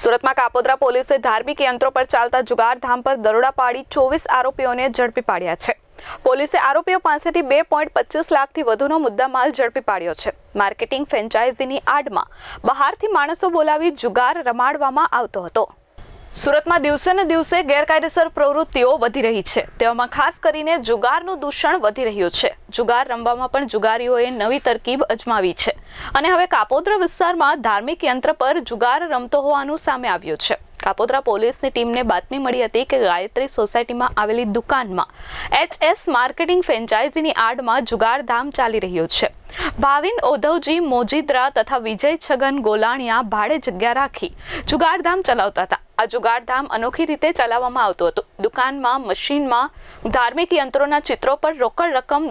સુરતમાં કાપોદ્રા પોલીસે ધાર્મિક યંત્રો પર ચાલતા જુગારધામ પર દરોડા પાડી ચોવીસ આરોપીઓને ઝડપી પાડ્યા છે. પોલીસે આરોપીઓ પાસેથી બે પોઈન્ટ પચીસ લાખથી વધુનો મુદ્દામાલ ઝડપી પાડ્યો છે. માર્કેટિંગ ફ્રેન્ચાઇઝીની આડમાં બહારથી માણસો બોલાવી જુગાર રમાડવામાં આવતો હતો. સુરતમાં દિવસે ને દિવસે ગેરકાયદેસર પ્રવૃત્તિઓ વધી રહી છે. તેવામાં ખાસ કરીને જુગારનું દૂષણ વધી રહ્યું છે. જુગાર રમવામાં પણ જુગારીઓએ નવી તરકીબ અજમાવી છે. અને હવે કાપોદ્રા વિસ્તારમાં ધાર્મિક યંત્ર પર જુગાર રમતો હોવાનું સામે આવ્યું છે. કાપોદ્રા પોલીસની ટીમને બાતમી મળી હતી કે ગાયત્રી સોસાયટીમાં આવેલી દુકાનમાં એચએસ માર્કેટિંગ ફ્રેન્ચાઇઝીની આડમાં જુગારધામ ચાલી રહ્યું છે. ભાવિન ઓધવજી મોજીદ્રા તથા વિજય છગન ગોલાણિયા ભાડે જગ્યા રાખી જુગારધામ ચલાવતા હતા. આ જુગારધામ અનોખી રીતે ચલાવવામાં આવતું હતું. દુકાનમાં, મશીનમાં, ધાર્મિક યંત્રોના ચિત્રો પર રોકડ રકમ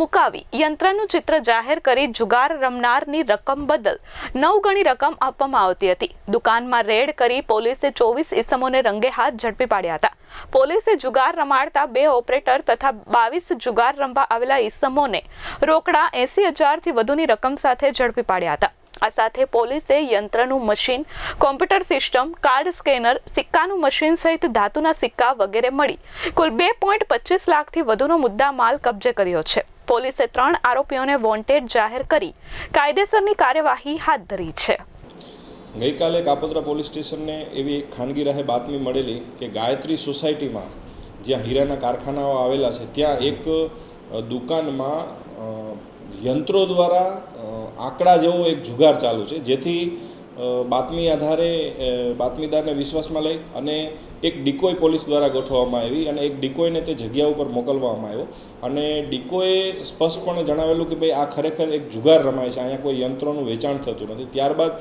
મુકાવી યંત્રનું ચિત્ર જાહેર કરી જુગાર રમનારની રકમ બદલ નવ ગણી રકમ આપવામાં આવતી હતી. દુકાનમાં રેડ કરી પોલીસે ચોવીસ ઇસમોને રંગે હાથ ઝડપી પાડ્યા હતા. પોલીસે જુગાર રમાડતા બે ઓપરેટર તથા બાવીસ જુગાર રમવા આવેલા ઇસમોને રોકડા એસી હજારથી વધુની રકમ સાથે ઝડપી પાડ્યા હતા. આ સાથે પોલીસે યંત્રનું machine, computer system, card scanner, સિક્કાનું machine સહિત ધાતુના સિક્કા વગેરે મળી. કુલ બે પોઈન્ટ પચીસ લાખથી વધુનો મુદ્દા માલ કબજે કર્યો છે. પોલીસે ત્રણ આરોપીઓને વોન્ટેડ જાહેર કરી કાયદેસરની કાર્યવાહી હાથ ધરી છે. ગઈકાલે કાપોદ્રા પોલીસ સ્ટેશનને એવી એક ખાનગી રાહે બાતમી મળેલી કે ગાયત્રી સોસાયટીમાં જ્યાં હીરાના કારખાનાઓ આવેલા છે, ત્યાં એક દુકાનમાં યંત્રો દ્વારા આંકડા જેવો એક જુગાર ચાલુ છે જેથી બાતમી આધારે બાતમીદારને વિશ્વાસમાં લઈ અને એક ડિકોય પોલીસ દ્વારા ગોઠવવામાં આવી અને એક ડિકોયને તે જગ્યા ઉપર મોકલવામાં આવ્યો. અને ડિકોએ સ્પષ્ટપણે જણાવેલું કે ભાઈ, આ ખરેખર એક જુગાર રમાય છે, અહીંયા કોઈ યંત્રોનું વેચાણ થતું નથી. ત્યારબાદ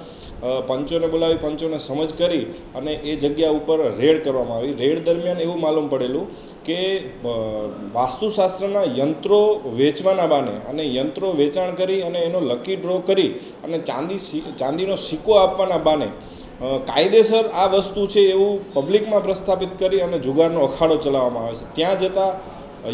પંચોને બોલાવી, પંચોને સમજ કરી અને એ જગ્યા ઉપર રેડ કરવામાં આવી. રેડ દરમિયાન એવું માલુમ પડેલું કે વાસ્તુશાસ્ત્રના યંત્રો વેચવાના બાને અને યંત્રો વેચાણ કરી અને એનો લકી ડ્રો કરી અને ચાંદી ચાંદીનો સિક્કો આપવાના બાને. કાયદેસર આ વસ્તુ છે એવું પબ્લિકમાં પ્રસ્થાપિત કરી અને જુગારનો અખાડો ચલાવવામાં આવે છે. ત્યાં જતાં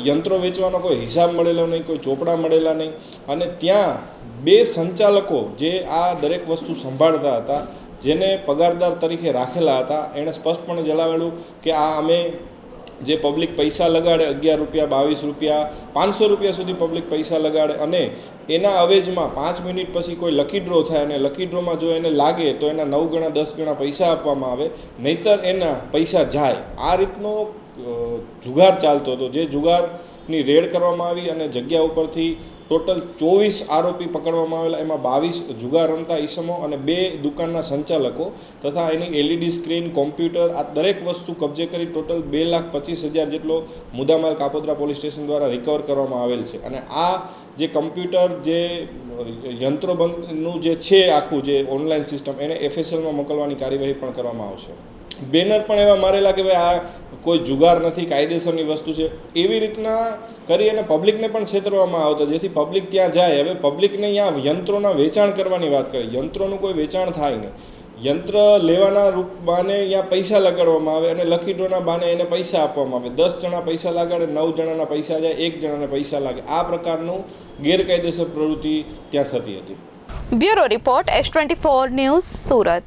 યંત્રો વેચવાનો કોઈ હિસાબ મળેલો નહીં, કોઈ ચોપડા મળેલા નહીં અને ત્યાં બે સંચાલકો જે આ દરેક વસ્તુ સંભાળતા હતા, જેને પગારદાર તરીકે રાખેલા હતા, એણે સ્પષ્ટપણે જણાવેલું કે આ અમે જે પબ્લિક પૈસા લગાડે અગિયાર રૂપિયા, બાવીસ રૂપિયા, પાંચસો રૂપિયા સુધી પબ્લિક પૈસા લગાડે અને એના અવેજમાં પાંચ મિનિટ પછી કોઈ લકી ડ્રો થાય અને લકી ડ્રોમાં જો એને લાગે તો એના નવ ગણા, દસ ગણા પૈસા આપવામાં આવે, નહીતર એના પૈસા જાય. આ રીતનો જુગાર ચાલતો હતો. જે જુગારની રેડ કરવામાં આવી અને જગ્યા ઉપરથી ટોટલ ચોવીસ આરોપી પકડવામાં આવેલા. એમાં બાવીસ જુગાર રમતા ઈસમો અને બે દુકાનના સંચાલકો તથા એની એલઈડી સ્ક્રીન, કોમ્પ્યુટર, આ દરેક વસ્તુ કબજે કરી ટોટલ બે લાખ પચીસ હજાર જેટલો મુદ્દામાલ કાપોદ્રા પોલીસ સ્ટેશન દ્વારા રિકવર કરવામાં આવેલ છે. અને આ જે કમ્પ્યુટર, જે યંત્રો બંધનું જે છે આખું જે ઓનલાઈન સિસ્ટમ, એને એફએસએલમાં મોકલવાની કાર્યવાહી પણ કરવામાં આવશે. બેનર પણ એવા મારેલા કે ભાઈ આ કોઈ જુગાર નથી, કાયદેસરની વસ્તુ છે, એવી રીતના કરી અને પબ્લિકને પણ છેતરવામાં આવતો. જેથી પબ્લિક ત્યાં જાય. હવે પબ્લિકને ત્યાં યંત્રોના વેચાણ કરવાની વાત કરે. યંત્રોનું કોઈ વેચાણ થાય નહીં. યંત્ર લેવાના રૂપ બાને અહીંયા પૈસા લગાડવામાં આવે અને ડ્રોના બાને એને પૈસા આપવામાં આવે. દસ જણા પૈસા લગાડે, નવ જણાના પૈસા જાય, એક જણાને પૈસા લાગે. આ પ્રકારનું ગેરકાયદેસર પ્રવૃત્તિ ત્યાં થતી હતી. Bureau report, S twenty four news Surat.